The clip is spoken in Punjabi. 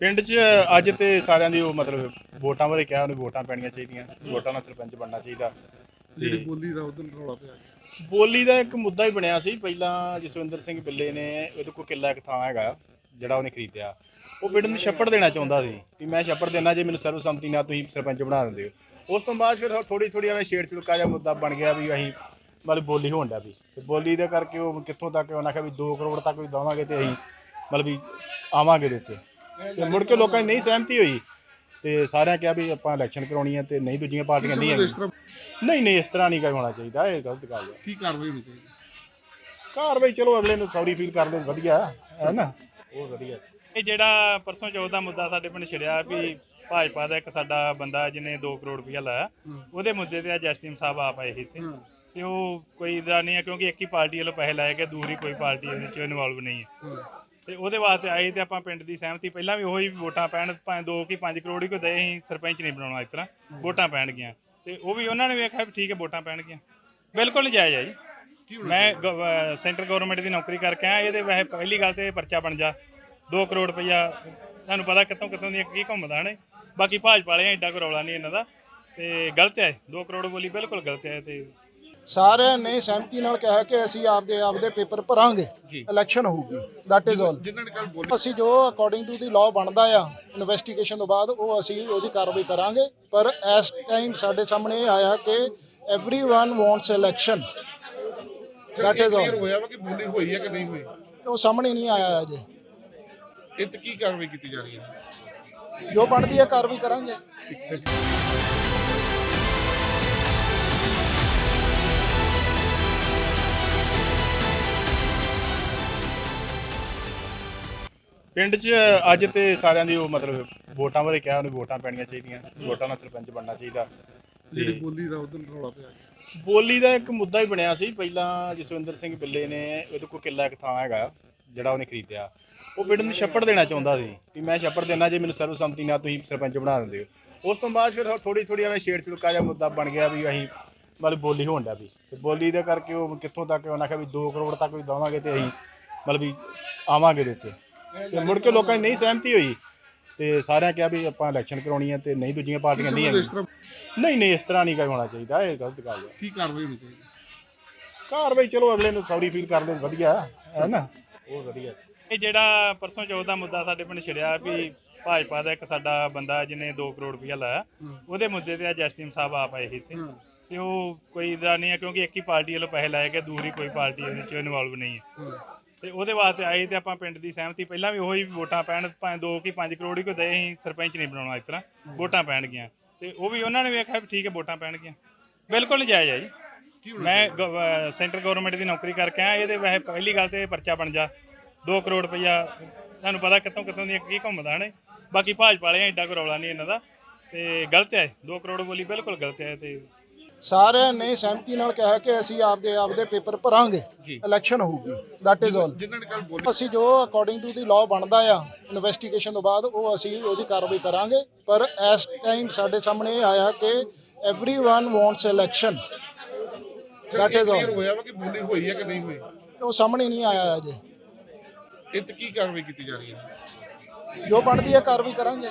ਪਿੰਡ 'ਚ ਅੱਜ ਤੇ ਸਾਰਿਆਂ ਦੀ ਉਹ ਮਤਲਬ ਵੋਟਾਂ ਬਾਰੇ ਕਿਹਾ ਉਹਨੇ ਵੋਟਾਂ ਪੈਣੀਆਂ ਚਾਹੀਦੀਆਂ ਵੋਟਾਂ ਨਾਲ ਸਰਪੰਚ ਬਣਨਾ ਚਾਹੀਦਾ। ਜਿਹੜੀ ਬੋਲੀ ਦਾ ਉਦੋਂ ਰੌਲਾ ਪਿਆ। ਬੋਲੀ ਦਾ ਇੱਕ ਮੁੱਦਾ ਹੀ ਬਣਿਆ ਸੀ ਪਹਿਲਾਂ ਜਸਵਿੰਦਰ ਸਿੰਘ ਬਿੱਲੇ ਨੇ ਉਹਦੇ ਕੋਲ ਕਿੱਲਾ ਇੱਕ ਥਾਂ ਹੈਗਾ ਜਿਹੜਾ ਉਹਨੇ ਖਰੀਦਿਆ। ਉਹ ਪਿੰਡ ਨੂੰ ਛੱਪੜ ਦੇਣਾ ਚਾਹੁੰਦਾ ਸੀ ਕਿ ਮੈਂ ਛੱਪੜ ਦੇਣਾ ਜੇ ਮੈਨੂੰ ਸਰਵਸੰਮਤੀ ਨਾਲ ਤੁਸੀਂ ਸਰਪੰਚ ਬਣਾ ਦਿੰਦੇ ਹੋ। ਉਸ ਤੋਂ ਬਾਅਦ ਫਿਰ ਥੋੜੀ ਥੋੜੀ ਐਵੇਂ ਛੇੜ ਛੁੜਕਾ ਜਿਹਾ ਮੁੱਦਾ ਬਣ ਗਿਆ ਵੀ ਅਸੀਂ ਮਤਲਬ ਬੋਲੀ ਹੋਣ ਡਿਆ ਵੀ। ਤੇ ਬੋਲੀ ਦੇ ਕਰਕੇ ਉਹ ਕਿੱਥੋਂ ਤੱਕ ਉਹਨਾਂ ਆਖਿਆ ਵੀ 2 ਕਰੋੜ ਤੱਕ ਵੀ ਦਵਾਂਗੇ ਤੇ ਅਸੀਂ ਮਤਲਬ ਵੀ ਆਵਾਂਗੇ ਇਹਦੇ 'ਚ ਤੇ ਮੁੜ ਕੇ ਲੋਕਾਂ ਦੀ ਨਹੀਂ ਸਹਿਮਤੀ ਹੋਈ। ਤੇ ਸਾਰਿਆਂ ਕਿਹਾ ਵੀ ਆਪਾਂ ਇਲੈਕਸ਼ਨ ਕਰਾਉਣੀ ਹੈ ਤੇ ਨਹੀਂ ਦੂਜੀਆਂ ਪਾਰਟੀਆਂ ਨਹੀਂ ਹੈਗੀਆਂ। ਨਹੀਂ ਨਹੀਂ ਇਸ ਤਰ੍ਹਾਂ ਨਹੀਂ ਹੋਣਾ ਚਾਹੀਦਾ ਇਹ ਗਲਤ ਗੱਲ ਹੈ। ਕੀ ਕਾਰਵਾਈ ਹੋਣੀ ਚਾਹੀਦੀ? ਕਾਰਵਾਈ ਚਲੋ ਅਗਲੇ ਨੂੰ ਸੌਰੀ ਫੀਲ ਕਰ ਲੈ ਵਧੀਆ ਹੈ ਨਾ? ਉਹ ਵਧੀਆ। ਇਹ ਜਿਹੜਾ ਪਰਸੋਂ ਚੌਥ ਦਾ ਮੁੱਦਾ ਸਾਡੇ ਪਿੰਡ ਛਿੜਿਆ ਵੀ ਭਾਜਪਾ ਦਾ ਇੱਕ ਸਾਡਾ ਬੰਦਾ ਜਿਹਨੇ 2 ਕਰੋੜ ਰੁਪਇਆ ਲਾਇਆ। ਉਹਦੇ ਮੁੱਦੇ ਤੇ ਅੱਜ ਐਸਟੀਐਮ ਸਾਹਿਬ ਆਪ ਆਏ ਸੀ ਇੱਥੇ। ਤੇ ਉਹ ਕੋਈ ਇਦਾਂ ਨਹੀਂ ਹੈ ਕਿਉਂਕਿ ਇੱਕ ਹੀ ਪਾਰਟੀ ਵੱਲੋਂ ਪੈਸੇ ਲਾਏ ਗਏ ਦੂਰੀ ਕੋਈ ਪਾਰਟੀ ਇਹਦੇ ਚ ਇਨਵੋਲਵ ਨਹੀਂ ਹਾਂ। ਤੇ ਉਹਦੇ ਵਾਸਤੇ ਆਏ ਤੇ ਆਪਾਂ ਪਿੰਡ ਦੀ ਸਹਿਮਤੀ ਪਹਿਲਾਂ ਵੀ ਉਹੀ ਵੋਟਾਂ ਪੈਣ ਭਾਵੇਂ 2 ਕੀ 5 ਕਰੋੜ ਹੀ ਕੋਈ ਦੇ ਅਸੀਂ ਸਰਪੰਚ ਨਹੀਂ ਬਣਾਉਣਾ ਇਸ ਤਰ੍ਹਾਂ ਵੋਟਾਂ ਪੈਣਗੀਆਂ ਤੇ ਉਹ ਵੀ ਉਹਨਾਂ ਨੇ ਵੇਖਿਆ ਵੀ ਠੀਕ ਹੈ ਵੋਟਾਂ ਪੈਣਗੀਆਂ ਬਿਲਕੁਲ ਨਜਾਇਜ਼ ਹੈ ਜੀ। ਮੈਂ ਸੈਂਟਰ ਗਵਰਨਮੈਂਟ ਦੀ ਨੌਕਰੀ ਕਰਕੇ ਆਇਆ ਇਹਦੇ ਵੈਸੇ ਪਹਿਲੀ ਗੱਲ ਤੇ ਪਰਚਾ ਬਣ ਜਾ। 2 ਕਰੋੜ ਰੁਪਈਆ ਤੁਹਾਨੂੰ ਪਤਾ ਕਿੱਥੋਂ ਕਿੱਥੋਂ ਦੀਆਂ ਕੀ ਘੁੰਮਦਾ ਨੇ। ਬਾਕੀ ਭਾਜਪਾ ਵਾਲਿਆਂ ਐਡਾ ਕੋਈ ਰੌਲਾ ਨਹੀਂ ਇਹਨਾਂ ਦਾ। ਤੇ ਗਲਤ ਹੈ 2 ਕਰੋੜ ਬੋਲੀ ਬਿਲਕੁਲ ਗਲਤ ਹੈ ਤੇ ਸਾਰਿਆਂ ਨੇ ਸਹਿਮਤੀ ਨਾਲ ਕਿਹਾ ਕਿ ਅਸੀਂ ਆਪਦੇ ਆਪਦੇ ਪੇਪਰ ਭਰਾਂਗੇ ਜੀ। ਇਲੈਕਸ਼ਨ ਹੋਊਗੀ ਦੈਟ ਇਜ਼ ਆਲ ਜਿਨ੍ਹਾਂ ਨੇ ਕੱਲ ਬੋਲੀ ਅਸੀਂ ਜੋ ਅਕੋਰਡਿੰਗ ਟੂ ਦੀ ਲਾਅ ਬਣਦਾ ਆ ਇਨਵੈਸਟੀਗੇਸ਼ਨ ਤੋਂ ਬਾਅਦ ਉਹ ਅਸੀਂ ਉਹਦੀ ਕਾਰਵਾਈ ਕਰਾਂਗੇ ਪਰ ਇਸ ਟਾਈਮ ਸਾਡੇ ਸਾਹਮਣੇ ਇਹ ਆਇਆ ਕਿ everyone wants election that is clear ਆਲ ਹੋਇਆ ਵਾ ਕਿ ਬੋਲੀ ਹੋਈ ਹੈ ਕਿ ਨਹੀਂ ਹੋਈ ਉਹ ਸਾਹਮਣੇ ਨਹੀਂ ਆਇਆ ਅਜੇ ਇਹ ਤੇ ਕੀ ਕਾਰਵਾਈ ਕੀਤੀ ਜਾ ਰਹੀ ਹੈ ਜੋ ਬਣਦੀ ਹੈ ਕਾਰਵਾਈ ਕਰਾਂਗੇ ਪਿੰਡ 'ਚ ਅੱਜ ਤੇ ਸਾਰਿਆਂ ਦੀ ਉਹ ਮਤਲਬ ਵੋਟਾਂ ਬਾਰੇ ਕਿਹਾ ਉਹਨੇ ਵੋਟਾਂ ਪੈਣੀਆਂ ਚਾਹੀਦੀਆਂ ਵੋਟਾਂ ਨਾਲ ਸਰਪੰਚ ਬਣਨਾ ਚਾਹੀਦਾ। ਜਿਹੜੀ ਬੋਲੀ ਦਾ ਉਦੋਂ ਰੌਲਾ ਪਿਆ। ਬੋਲੀ ਦਾ ਇੱਕ ਮੁੱਦਾ ਹੀ ਬਣਿਆ ਸੀ ਪਹਿਲਾਂ ਜਸਵਿੰਦਰ ਸਿੰਘ ਬਿੱਲੇ ਨੇ ਉਹਦੇ ਕੋਲ ਕਿੱਲਾ ਇੱਕ ਥਾਂ ਹੈਗਾ ਜਿਹੜਾ ਉਹਨੇ ਖਰੀਦਿਆ। ਉਹ ਪਿੰਡ ਨੂੰ ਛੱਪੜ ਦੇਣਾ ਚਾਹੁੰਦਾ ਸੀ ਕਿ ਮੈਂ ਛੱਪੜ ਦੇਣਾ ਜੇ ਮੈਨੂੰ ਸਰਵਸੰਮਤੀ ਨਾਲ ਤੁਸੀਂ ਸਰਪੰਚ ਬਣਾ ਦਿੰਦੇ ਹੋ। ਉਸ ਤੋਂ ਬਾਅਦ ਫਿਰ ਥੋੜੀ ਥੋੜੀ ਐਵੇਂ ਛੇੜ ਛੁੜਕਾ ਜਿਹਾ ਮੁੱਦਾ ਬਣ ਗਿਆ ਵੀ ਅਸੀਂ ਮਤਲਬ ਬੋਲੀ ਹੋਣ ਡਿਆ ਵੀ। ਤੇ ਬੋਲੀ ਦੇ ਕਰਕੇ ਉਹ ਕਿੱਥੋਂ ਤੱਕ ਉਹਨਾਂ ਆਖਿਆ ਵੀ 2 ਕਰੋੜ ਤੱਕ ਵੀ ਦਵਾਂਗੇ ਤੇ ਅਸੀਂ ਮਤਲਬ ਵੀ ਆਵਾਂਗੇ ਇਹਦੇ 'ਚ ਤੇ ਮੁੜ ਕੇ ਲੋਕਾਂ ਦੀ ਨਹੀਂ ਸਹਿਮਤੀ ਹੋਈ ਤੇ ਸਾਰਿਆਂ ਕਿਹਾ ਵੀ ਆਪਾਂ ਇਲੈਕਸ਼ਨ ਕਰਾਉਣੀ ਹੈ ਤੇ ਨਹੀਂ ਦੂਜੀਆਂ ਪਾਰਟੀਆਂ ਨਹੀਂ ਇਸ ਤਰ੍ਹਾਂ ਨਹੀਂ ਨਹੀਂ ਇਸ ਤਰ੍ਹਾਂ ਨਹੀਂ ਕੋਈ ਹੋਣਾ ਚਾਹੀਦਾ ਇਹ ਗਲਤ ਗੱਲ ਹੈ ਕੀ ਕਾਰਵਾਈ ਹੋਣੀ ਚਾਹੀਦੀ? ਕਾਰਵਾਈ ਚਲੋ ਅਗਲੇ ਨੂੰ ਸੌਰੀ ਫੀਲ ਕਰ ਲੈ ਵਧੀਆ ਹੈ ਨਾ? ਉਹ ਵਧੀਆ। ਇਹ ਜਿਹੜਾ ਪਰਸੋਂ ਚੌਥ ਦਾ ਮੁੱਦਾ ਸਾਡੇ ਪਿੰਡ ਛਿੜਿਆ ਵੀ ਭਾਜਪਾ ਦਾ ਇੱਕ ਸਾਡਾ ਬੰਦਾ ਜਿਹਨੇ 2 ਕਰੋੜ ਰੁਪਇਆ ਲਾਇਆ। ਉਹਦੇ ਮੁੱਦੇ ਤੇ ਅੱਜ ਐਸਟੀਐਮ ਸਾਹਿਬ ਆਪ ਆਏ ਸੀ ਇੱਥੇ। ਤੇ ਉਹ ਕੋਈ ਇਦਾਂ ਨਹੀਂ ਹੈ ਕਿਉਂਕਿ ਇੱਕ ਹੀ ਪਾਰਟੀ ਵੱਲੋਂ ਪੈਸੇ ਲਾਏ ਗਏ ਦੂਰੀ ਕੋਈ ਪਾਰਟੀ ਇਹਦੇ ਚ ਇਨਵੋਲਵ ਨਹੀਂ ਹਾਂ। ਤੇ ਉਹਦੇ ਵਾਸਤੇ ਆਏ ਤੇ ਆਪਾਂ ਪਿੰਡ ਦੀ ਸਹਿਮਤੀ ਪਹਿਲਾਂ ਵੀ ਉਹੀ ਵੋਟਾਂ ਪੈਣ ਭਾਵੇਂ 2 ਕੀ 5 ਕਰੋੜ ਹੀ ਕੋਈ ਦੇ ਅਸੀਂ ਸਰਪੰਚ ਨਹੀਂ ਬਣਾਉਣਾ ਇਸ ਤਰ੍ਹਾਂ ਵੋਟਾਂ ਪੈਣਗੀਆਂ ਤੇ ਉਹ ਵੀ ਉਹਨਾਂ ਨੇ ਵੇਖਿਆ ਵੀ ਠੀਕ ਹੈ ਵੋਟਾਂ ਪੈਣਗੀਆਂ ਬਿਲਕੁਲ ਨਜਾਇਜ਼ ਹੈ ਜੀ। ਕੀ ਹੋਣਾ ਮੈਂ ਸੈਂਟਰ ਗਵਰਨਮੈਂਟ ਦੀ ਨੌਕਰੀ ਕਰਕੇ ਆਇਆ ਇਹਦੇ ਵੈਸੇ ਪਹਿਲੀ ਗੱਲ ਤੇ ਪਰਚਾ ਬਣ ਜਾ। 2 ਕਰੋੜ ਰੁਪਈਆ ਤੁਹਾਨੂੰ ਪਤਾ ਕਿੱਥੋਂ ਕਿੱਥੋਂ ਦੀਆਂ ਕੀ ਘੁੰਮਦਾ ਨੇ ਬਾਕੀ ਭਾਜਪਾ ਵਾਲਿਆਂ ਐਡਾ ਕੋਈ ਰੌਲਾ ਨਹੀਂ ਇਹਨਾਂ ਦਾ। ਤੇ ਗਲਤ ਹੈ 2 ਕਰੋੜ ਬੋਲੀ ਬਿਲਕੁਲ ਗਲਤ ਹੈ ਤੇ ਸਾਰਿਆਂ ਨੇ ਸਹਿਮਤੀ ਨਾਲ ਕਿਹਾ ਕਿ ਅਸੀਂ ਆਪਦੇ ਆਪਦੇ ਪੇਪਰ ਭਰਾਂਗੇ ਜੀ। ਇਲੈਕਸ਼ਨ ਹੋਊਗੀ ਦੈਟ ਇਜ਼ ਆਲ ਜਿਨ੍ਹਾਂ ਨੇ ਕੱਲ ਬੋਲੀ ਅਸੀਂ ਜੋ ਅਕੋਰਡਿੰਗ ਟੂ ਦੀ ਲਾਅ ਬਣਦਾ ਆ ਇਨਵੈਸਟੀਗੇਸ਼ਨ ਤੋਂ ਬਾਅਦ ਉਹ ਅਸੀਂ ਉਹਦੀ ਕਾਰਵਾਈ ਕਰਾਂਗੇ ਪਰ ਇਸ ਟਾਈਮ ਸਾਡੇ ਸਾਹਮਣੇ ਇਹ ਆਇਆ ਕਿ everyone wants election that is clear ਆਲ ਹੋਇਆ ਵਾ ਕਿ ਬੋਲੀ ਹੋਈ ਹੈ ਕਿ ਨਹੀਂ ਹੋਈ ਉਹ ਸਾਹਮਣੇ ਨਹੀਂ ਆਇਆ ਅਜੇ ਇਹ ਤੇ ਕੀ ਕਾਰਵਾਈ ਕੀਤੀ ਜਾ ਰਹੀ ਹੈ ਜੋ ਬਣਦੀ ਹੈ ਕਾਰਵਾਈ ਕਰਾਂਗੇ